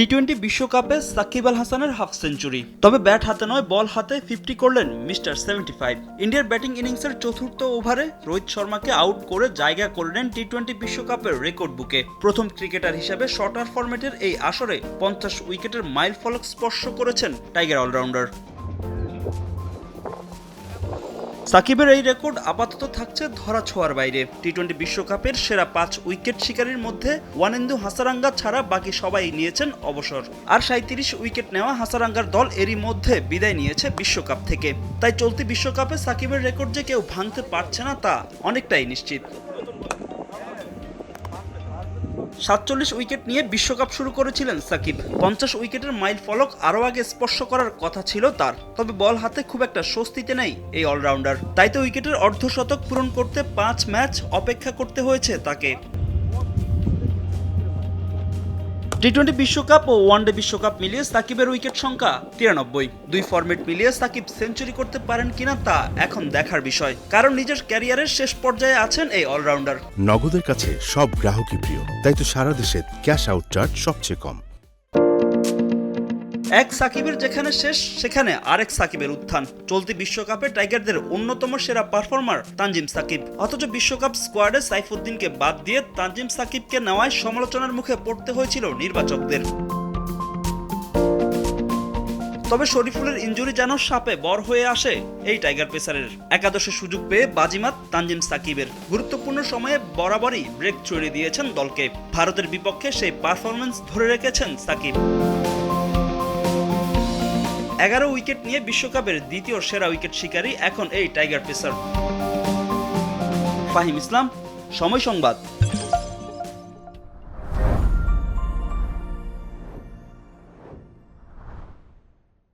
T twenty বিশ্বকাপে সাকিব আল হাসানের half century. তবে ব্যাট হাতে নয়, বল হাতে ফিফটি করলেন মিস্টার সেভেন্টি ফাইভ ইন্ডিয়ার ব্যাটিং ইনিংসের চতুর্থ ওভারে রোহিত শর্মাকে আউট করে জায়গা করে নেন টি টোয়েন্টি বিশ্বকাপের রেকর্ড বুকে প্রথম ক্রিকেটার হিসেবে শর্টার ফরম্যাটের এই আসরে পঞ্চাশ উইকেটের মাইল ফলক স্পর্শ করেছেন টাইগার অলরাউন্ডার সাকিবের এই রেকর্ড আপাতত থাকছে ধরা ছোঁয়ার বাইরে। টি টোয়েন্টি বিশ্বকাপের সেরা পাঁচ উইকেট শিকারীর মধ্যে ওয়ানেন্দু হাসারাঙ্গা ছাড়া বাকি সবাই নিয়েছেন অবসর। আর সাঁত্রিশ উইকেট নেওয়া হাসারাঙ্গার দল এরই মধ্যে বিদায় নিয়েছে বিশ্বকাপ থেকে। তাই চলতি বিশ্বকাপে সাকিবের রেকর্ড যে কেউ ভাঙতে পারছে না তা অনেকটাই নিশ্চিত। সাতচল্লিশ উইকেট নিয়ে বিশ্বকাপ শুরু করেছিলেন সাকিব। পঞ্চাশ উইকেটের মাইল ফলক আরও আগে স্পর্শ করার কথা ছিল তার। তবে বল হাতে খুব একটা স্বস্তিতে নেই এই অলরাউন্ডার। তাই তো উইকেটের অর্ধশতক পূরণ করতে পাঁচ ম্যাচ অপেক্ষা করতে হয়েছে তাকে। টি টোয়েন্টি বিশ্বকাপ ও ওয়ানডে বিশ্বকাপ মিলিয়ে সাকিবের উইকেট সংখ্যা তিরানব্বই। দুই ফর্মেট মিলিয়ে সাকিব সেঞ্চুরি করতে পারেন কিনা তা এখন দেখার বিষয়। কারণ নিজের ক্যারিয়ারের শেষ পর্যায়ে আছেন এই অলরাউন্ডার নগদের কাছে সব গ্রাহকই প্রিয়, তাই তো সারা দেশে ক্যাশ আউট চার্জ সবচেয়ে কম। এক সাকিবের যেখানে শেষ, সেখানে আরেক সাকিবের উত্থান। চলতি বিশ্বকাপে টাইগারদের অন্যতম সেরা পারফর্মার তানজিম সাকিব। অথচ বিশ্বকাপ স্কোয়াডে সাইফুদ্দিনকে বাদ দিয়ে তানজিম সাকিবকে নেওয়ায় সমালোচনার মুখে পড়তে হয়েছিল নির্বাচকদের। তবে শরীফুলের ইঞ্জুরি যেন সাপে বর হয়ে আসে এই টাইগার পেসারের। একাদশে সুযোগ পেয়ে বাজিমাত তানজিম সাকিবের। গুরুত্বপূর্ণ সময়ে বরাবরই ব্রেক ছড়িয়ে দিয়েছেন দলকে। ভারতের বিপক্ষে সেই পারফরমেন্স ধরে রেখেছেন সাকিব। এগারো উইকেট নিয়ে বিশ্বকাপের দ্বিতীয় সেরা উইকেট শিকারী এখন এই টাইগার পেসার ফাহিম ইসলাম, সময় সংবাদ।